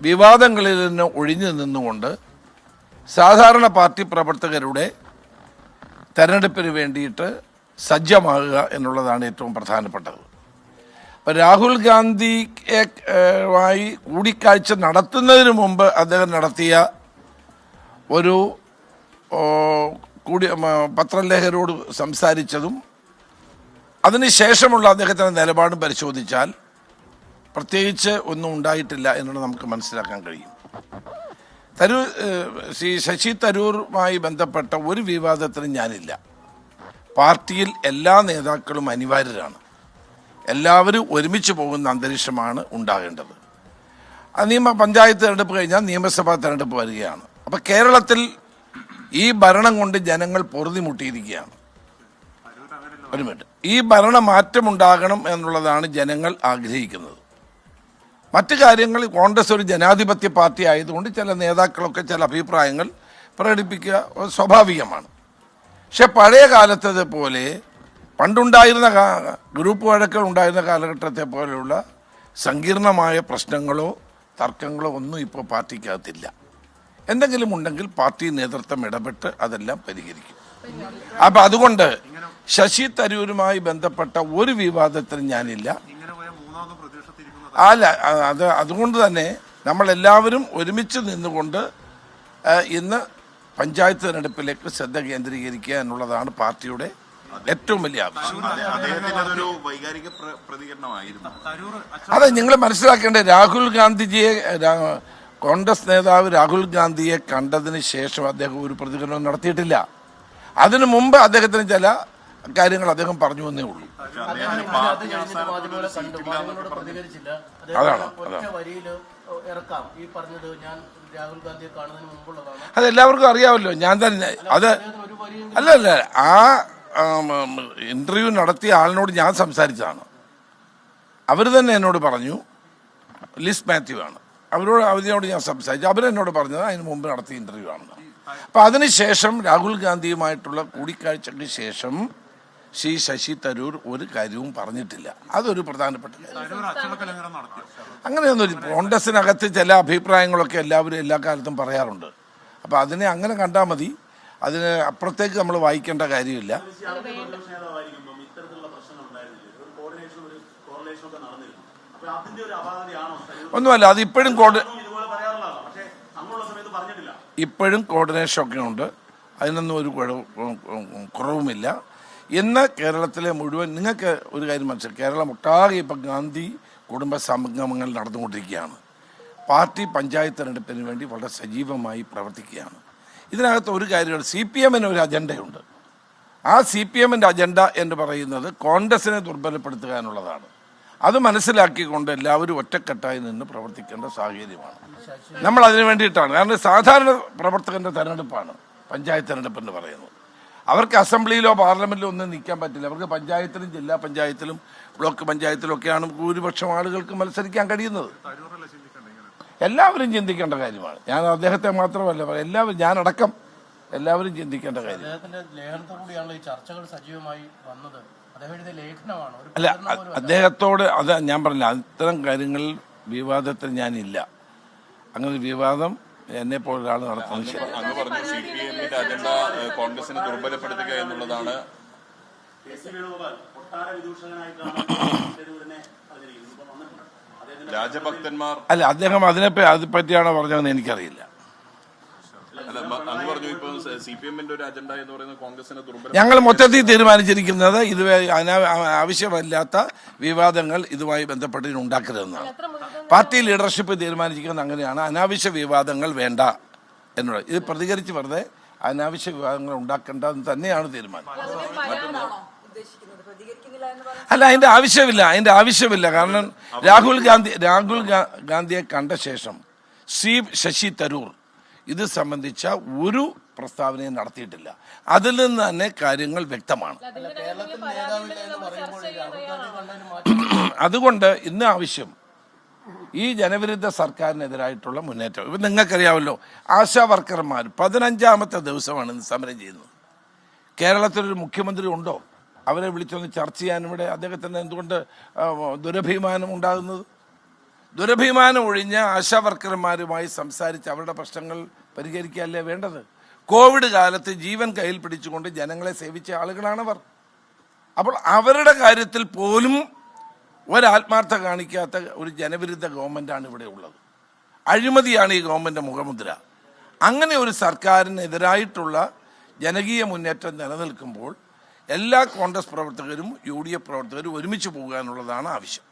വിവാദങ്ങളിൽ നിന്ന് ഒഴിഞ്ഞു നിന്നുകൊണ്ട് സാധാരണ പാർട്ടി പ്രവർത്തകരുടെ തെരഞ്ഞെടുപ്പിന് വേണ്ടിയിട്ട് സജ്ജമാകുക എന്നുള്ളതാണ് ഏറ്റവും പ്രധാനപ്പെട്ടത്. അപ്പം രാഹുൽ ഗാന്ധിയുമായി കൂടിക്കാഴ്ച നടത്തുന്നതിന് മുമ്പ് അദ്ദേഹം നടത്തിയ ഒരു കൂടി പത്രലേഖരോട് സംസാരിച്ചതും അതിനുശേഷമുള്ള അദ്ദേഹത്തിന്റെ നിലപാടും പരിശോധിച്ചാൽ പ്രത്യേകിച്ച് ഒന്നും ഉണ്ടായിട്ടില്ല എന്നുള്ളത് നമുക്ക് മനസ്സിലാക്കാൻ കഴിയും. തരൂർ ശ്രീ ശശി തരൂറുമായി ബന്ധപ്പെട്ട ഒരു വിവാദത്തിനും ഞാനില്ല. പാർട്ടിയിൽ എല്ലാ നേതാക്കളും അനിവാര്യരാണ്. എല്ലാവരും ഒരുമിച്ച് പോകുന്ന അന്തരീക്ഷമാണ് ഉണ്ടാകേണ്ടത്. നിയമ പഞ്ചായത്ത് തെരഞ്ഞെടുപ്പ് കഴിഞ്ഞാൽ നിയമസഭാ തെരഞ്ഞെടുപ്പ് വരികയാണ്. അപ്പം കേരളത്തിൽ ഈ ഭരണം കൊണ്ട് ജനങ്ങൾ പൊറുതിമുട്ടിയിരിക്കുകയാണ് ഒരു മിനിറ്റ്. ഈ ഭരണ മാറ്റമുണ്ടാകണം എന്നുള്ളതാണ് ജനങ്ങൾ ആഗ്രഹിക്കുന്നത്. മറ്റു കാര്യങ്ങൾ കോൺഗ്രസ് ഒരു ജനാധിപത്യ പാർട്ടി ആയതുകൊണ്ട് ചില നേതാക്കളൊക്കെ ചില അഭിപ്രായങ്ങൾ പ്രകടിപ്പിക്കുക സ്വാഭാവികമാണ്. പക്ഷെ പഴയ കാലത്തത് പോലെ പണ്ടുണ്ടായിരുന്ന ഗ്രൂപ്പ് വഴക്കുകൾ ഉണ്ടായിരുന്ന കാലഘട്ടത്തെ പോലെയുള്ള സങ്കീർണമായ പ്രശ്നങ്ങളോ തർക്കങ്ങളോ ഒന്നും ഇപ്പോൾ പാർട്ടിക്കകത്തില്ല. എന്തെങ്കിലും ഉണ്ടെങ്കിൽ പാർട്ടി നേതൃത്വം ഇടപെട്ട് അതെല്ലാം പരിഹരിക്കും. അപ്പം അതുകൊണ്ട് ശശി തരൂരുമായി ബന്ധപ്പെട്ട ഒരു വിവാദത്തിനും ഞാനില്ല. അല്ല അത് അതുകൊണ്ട് തന്നെ നമ്മളെല്ലാവരും ഒരുമിച്ച് നിന്നുകൊണ്ട് ഇന്ന് പഞ്ചായത്ത് തെരഞ്ഞെടുപ്പിലേക്ക് ശ്രദ്ധ കേന്ദ്രീകരിക്കുക എന്നുള്ളതാണ് പാർട്ടിയുടെ ഏറ്റവും വലിയ ആവശ്യം. അതെ നിങ്ങൾ മനസ്സിലാക്കേണ്ടത് രാഹുൽ ഗാന്ധിജിയെ കോൺഗ്രസ് നേതാവ് രാഹുൽ ഗാന്ധിയെ കണ്ടതിന് ശേഷം അദ്ദേഹം ഒരു പ്രതികരണം നടത്തിയിട്ടില്ല. അതിനു മുമ്പ് അദ്ദേഹത്തിന് ചില കാര്യങ്ങൾ അദ്ദേഹം പറഞ്ഞു എന്നേ ഉള്ളൂ. അതാണ്, അത് എല്ലാവർക്കും ഇറക്കാം. ഈ പറഞ്ഞത് ഞാൻ രാഹുൽ ഗാന്ധിയെ കാണുന്നതിന് മുമ്പുള്ളതാണ്. അതെല്ലാവർക്കും അറിയാമല്ലോ. ഞാൻ തന്നെ അത് അല്ല അല്ല. ആ ഇന്റർവ്യൂ നടത്തിയ ആളിനോട് ഞാൻ സംസാരിച്ചതാണ്. അവർ തന്നെ എന്നോട് പറഞ്ഞു ലിസ് മാത്യു ആണ്. അവരോട് അവരോട് ഞാൻ സംസാരിച്ചു. അവരെന്നോട് പറഞ്ഞത് അതിന് മുമ്പ് നടത്തിയ ഇന്റർവ്യൂ ആണെന്ന്. അപ്പം അതിനുശേഷം രാഹുൽ ഗാന്ധിയുമായിട്ടുള്ള കൂടിക്കാഴ്ചയ്ക്ക് ശേഷം ശ്രീ ശശി തരൂർ ഒരു കാര്യവും പറഞ്ഞിട്ടില്ല. അതൊരു പ്രധാനപ്പെട്ട കാര്യം. അങ്ങനെയൊന്നും കോൺഗ്രസിനകത്ത് ചില അഭിപ്രായങ്ങളൊക്കെ എല്ലാവരും എല്ലാ കാലത്തും പറയാറുണ്ട്. അപ്പോൾ അതിനെ അങ്ങനെ കണ്ടാൽ മതി. അതിന് അപ്പുറത്തേക്ക് നമ്മൾ വായിക്കേണ്ട കാര്യമില്ല. ഒന്നുമല്ല അത് ഇപ്പോഴും കോഡ് ഇപ്പോഴും കോർഡിനേഷൻ ഒക്കെ ഉണ്ട്. അതിനൊന്നും ഒരു കുറവുമില്ല. ഇന്ന് കേരളത്തിലെ മുഴുവൻ നിങ്ങൾക്ക് ഒരു കാര്യം മനസ്സിലായി. കേരളം ഒട്ടാകെ ഇപ്പം ഗാന്ധി കുടുംബ സംഗമങ്ങൾ നടന്നുകൊണ്ടിരിക്കുകയാണ്. പാർട്ടി പഞ്ചായത്ത് തെരഞ്ഞെടുപ്പിന് വേണ്ടി വളരെ സജീവമായി പ്രവർത്തിക്കുകയാണ്. ഇതിനകത്ത് ഒരു കാര്യമാണ് സി പി എമ്മിന് ഒരു അജണ്ടയുണ്ട്. ആ സി പി എമ്മിന്റെ അജണ്ട എന്ന് പറയുന്നത് കോൺഗ്രസിനെ ദുർബലപ്പെടുത്തുക എന്നുള്ളതാണ്. അത് മനസ്സിലാക്കിക്കൊണ്ട് എല്ലാവരും ഒറ്റക്കെട്ടായി നിന്ന് പ്രവർത്തിക്കേണ്ട സാഹചര്യമാണ്. നമ്മൾ അതിനു വേണ്ടിയിട്ടാണ്. കാരണം സാധാരണ പ്രവർത്തകന്റെ തെരഞ്ഞെടുപ്പാണ് പഞ്ചായത്ത് തെരഞ്ഞെടുപ്പ് എന്ന് പറയുന്നത്. അവർക്ക് അസംബ്ലിയിലോ പാർലമെന്റിലോ ഒന്നും നിൽക്കാൻ പറ്റില്ല. അവർക്ക് പഞ്ചായത്തിലും ജില്ലാ പഞ്ചായത്തിലും ബ്ലോക്ക് പഞ്ചായത്തിലും ഒക്കെയാണ് ഭൂരിപക്ഷം ആളുകൾക്ക് മത്സരിക്കാൻ കഴിയുന്നത്. എല്ലാവരും ചിന്തിക്കേണ്ട കാര്യമാണ്. ഞാൻ അദ്ദേഹത്തെ മാത്രമല്ല. എല്ലാവരും ഞാനടക്കം എല്ലാവരും ചിന്തിക്കേണ്ട കാര്യം. ചർച്ചകൾ സജീവമായി വന്നത്. അല്ല അദ്ദേഹത്തോട് അത് ഞാൻ പറഞ്ഞില്ല അത്തരം കാര്യങ്ങളിൽ വിവാദത്തിൽ ഞാനില്ല. അങ്ങനെ വിവാദം എന്നെ പോലൊരാൾ നടത്തുന്നത്. കോൺഗ്രസിനെ ദുർബലപ്പെടുത്തുക എന്നുള്ളതാണ് രാജഭക്തന്മാർ അല്ല അദ്ദേഹം അതിനെ പറ്റിയാണോ പറഞ്ഞതെന്ന് എനിക്കറിയില്ല. അല്ല മ- അങ്ങ് പറഞ്ഞു ഇപ്പൊ സി പി എമ്മിന്റെ ഒരു അജണ്ട പറയുന്നത് കോൺഗ്രസിനെ ദുർബല ഞങ്ങൾ മൊത്തത്തിൽ തീരുമാനിച്ചിരിക്കുന്നത് ഇത് അനാ- ആവശ്യമല്ലാത്ത വിവാദങ്ങൾ ഇതുമായി ബന്ധപ്പെട്ട് ഉണ്ടാക്കരുതെന്നാണ്. പാർട്ടി ലീഡർഷിപ്പ് തീരുമാനിച്ചിരിക്കുന്നത് അങ്ങനെയാണ്. അനാവശ്യ വിവാദങ്ങൾ വേണ്ട എന്നുള്ളത്. ഇത് പ്രതികരിച്ച് വെറുതെ അനാവശ്യ വിവാദങ്ങൾ ഉണ്ടാക്കേണ്ടതെന്ന് തന്നെയാണ് തീരുമാനം. അല്ല അതിന്റെ ആവശ്യമില്ല അതിന്റെ ആവശ്യമില്ല. കാരണം രാഹുൽ ഗാന്ധി രാഹുൽ ഗാന്ധിയെ കണ്ട ശേഷം സി ശശി തരൂർ ഇത് സംബന്ധിച്ച ഒരു പ്രസ്താവനയും നടത്തിയിട്ടില്ല. അതിൽ നിന്ന് തന്നെ കാര്യങ്ങൾ വ്യക്തമാണ്. അതുകൊണ്ട് ഇന്ന് ആവശ്യം ഈ ജനവിരുദ്ധ സർക്കാരിനെതിരായിട്ടുള്ള മുന്നേറ്റം. ഇപ്പം നിങ്ങൾക്കറിയാമല്ലോ ആശാ വർക്കർമാർ പതിനഞ്ചാമത്തെ ദിവസമാണ് ഇന്ന് സമരം ചെയ്യുന്നത്. കേരളത്തിലൊരു മുഖ്യമന്ത്രി ഉണ്ടോ? അവരെ വിളിച്ചൊന്ന് ചർച്ച ചെയ്യാൻ ഇവിടെ അദ്ദേഹത്തിന് എന്തുകൊണ്ട് ദുരഭിമാനം ഉണ്ടാകുന്നത്? ദുരഭിമാനം ഒഴിഞ്ഞ് ആശാ വർക്കർമാരുമായി സംസാരിച്ച് അവരുടെ പ്രശ്നങ്ങൾ പരിഹരിക്കുകയല്ലേ വേണ്ടത്? കോവിഡ് കാലത്ത് ജീവൻ കയ്യിൽ പിടിച്ചുകൊണ്ട് ജനങ്ങളെ സേവിച്ച ആളുകളാണവർ. അപ്പോൾ അവരുടെ കാര്യത്തിൽ പോലും ഒരാത്മാർത്ഥ കാണിക്കാത്ത ഒരു ജനവിരുദ്ധ ഗവൺമെന്റാണ് ഇവിടെ ഉള്ളത്. അഴിമതിയാണ് ഈ ഗവൺമെന്റ് മുഖമുദ്ര. അങ്ങനെ ഒരു സർക്കാരിനെതിരായിട്ടുള്ള ജനകീയ മുന്നേറ്റം നിലനിൽക്കുമ്പോൾ എല്ലാ കോൺഗ്രസ് പ്രവർത്തകരും യു ഡി എഫ് പ്രവർത്തകരും ഒരുമിച്ച് പോകാനുള്ളതാണ് ആവശ്യം.